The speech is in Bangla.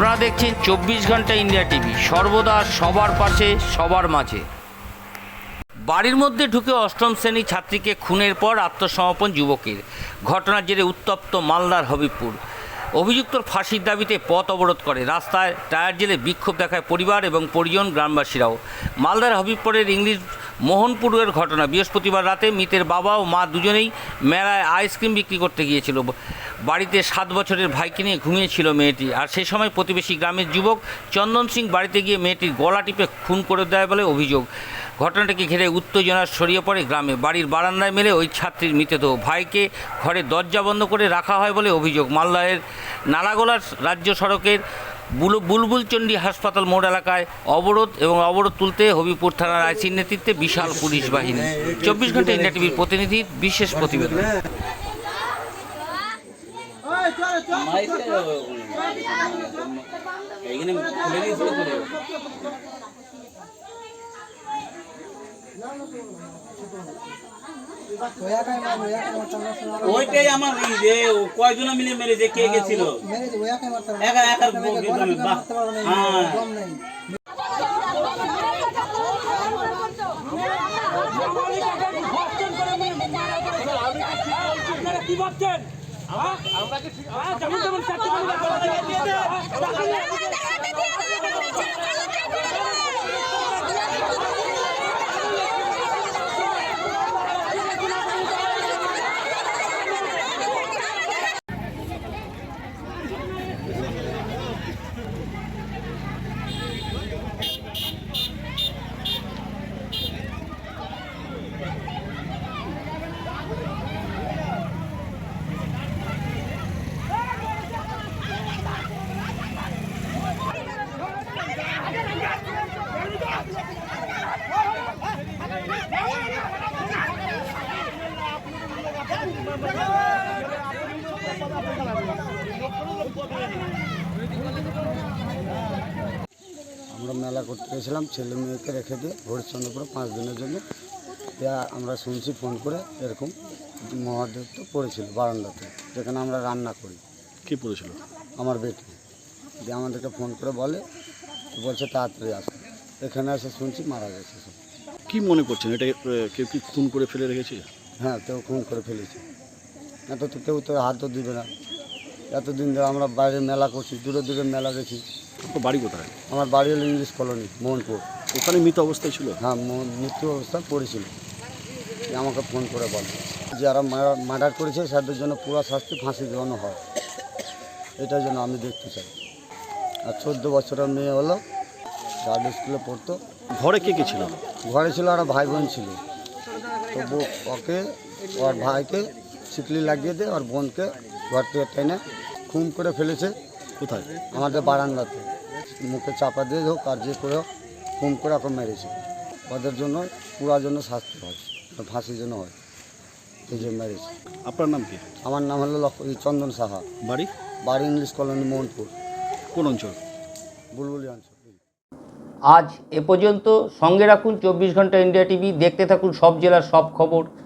দেখছেন চব্বিশ ঘণ্টা ইন্ডিয়া টিভি। সর্বদা সবার পাশে, সবার মাঝে। বাড়ির মধ্যে ঢুকে অষ্টম শ্রেণি ছাত্রীকে খুনের পর আত্মসমর্পণ যুবকের। ঘটনার জেরে উত্তপ্ত মালদার হবিবপুর। অভিযুক্তর ফাঁসির দাবিতে পথ অবরোধ করে। রাস্তায় টায়ার জেলে বিক্ষোভ দেখায় পরিবার এবং পরিজন গ্রামবাসীরাও। মালদার হবিবপুরের ইংলিশ মোহনপুরের ঘটনা। বৃহস্পতিবার রাতে মিতের বাবা ও মা দুজনেই মেলায় আইসক্রিম বিক্রি করতে গিয়েছিল। বাড়িতে সাত বছরের ভাইকে নিয়ে ঘুমিয়েছিল মেয়েটি। আর সেই সময় প্রতিবেশী গ্রামের যুবক চন্দন সিং বাড়িতে গিয়ে মেয়েটির গলা টিপে খুন করে দেয় বলে অভিযোগ। ঘটনাটিকে ঘিরে উত্তেজনা ছড়িয়ে পড়ে গ্রামে। বাড়ির বারান্দায় মেলে ওই ছাত্রীর মৃতদেহ। ভাইকে ঘরে দরজা বন্ধ করে রাখা হয় বলে অভিযোগ। মালদাহের নালাগোলার রাজ্য সড়কের বুল- বুলবুলচণ্ডী হাসপাতাল মোড় এলাকায় অবরোধ এবং অবরোধ তুলতে হবিপুর থানার আইসির নেতৃত্বে বিশাল পুলিশ বাহিনী। চব্বিশ ঘণ্টা ইন্ডিয়া টিভির প্রতিনিধির বিশেষ প্রতিবেদন। এইখানে খুলে দিয়েছিল তো ওইটাই আমার যে কয়জন মিলে মেরেছে কে গেছিল? একা একার হ্যাঁ। কি ভাবছেন? আমরা কি আমরা মেলা করতে গেছিলাম ছেলে মেয়েকে রেখে দিয়ে হরিশ্চন্দ্রপুরে পাঁচ দিনের জন্য। আমরা শুনছি ফোন করে এরকম মহাদেব তো পড়েছিল বারান্দাতে যেখানে আমরা রান্না করি। কে পড়েছিল? আমার বেটি। দিয়ে আমাদেরকে ফোন করে বলে বলছে তাড়াতাড়ি আসুন এখানে এসে শুনছি মারা গেছে সব। কি মনে করছেন? এটা কেউ কি খুন করে ফেলে রেখেছে? হ্যাঁ কেউ খুন করে ফেলেছে। এত তো কেউ তো হাত তো দিবে না। এতদিন ধরে আমরা বাইরে মেলা করছি দূরে দূরে মেলা গেছি আপনার বাড়ি কোথায়? আমার বাড়ি হলো ইংলিশ কলোনি মোহনপুর। ওখানে মৃত অবস্থায় ছিল? হ্যাঁ মৃত্যু অবস্থা পড়েছিল। আমাকে ফোন করে বলে যারা মার্ডার করেছে তাদের জন্য পুরো শাস্তি ফাঁসি দেওয়ানো হয়। এটার জন্য আমি দেখতে চাই। আর চোদ্দ বছরের মেয়ে হলো গার্ড স্কুলে পড়তো। ঘরে কে কে ছিল? ঘরে ছিল আর ভাই বোন ছিল। তো ওকে ওর ভাইকে শিকলি লাগিয়ে দিয়ে ওর বোনকে ঘর থেকে টেনে খুম করে ফেলেছে। কোথায়? আমাদের বারান্দাতে। মুখে চাপা দিয়ে হোক আর যে করে হোক খুন করে এখন মেরেছে। ওদের জন্য পুরার জন্য শাস্তি হয় ফাঁসির জন্য হয়। এই যে মেরেছে। আপনার নাম কি? আমার নাম হলো লক্ষ- এই চন্দন সাহা। বাড়ি? বাড়ি ইংলিশ কলোনি মোহনপুর। কোন অঞ্চল? বুলবুলি অঞ্চল। আজ এ পর্যন্ত সঙ্গে রাখুন চব্বিশ ঘণ্টা ইন্ডিয়া টিভি। দেখতে থাকুন সব জেলার সব খবর।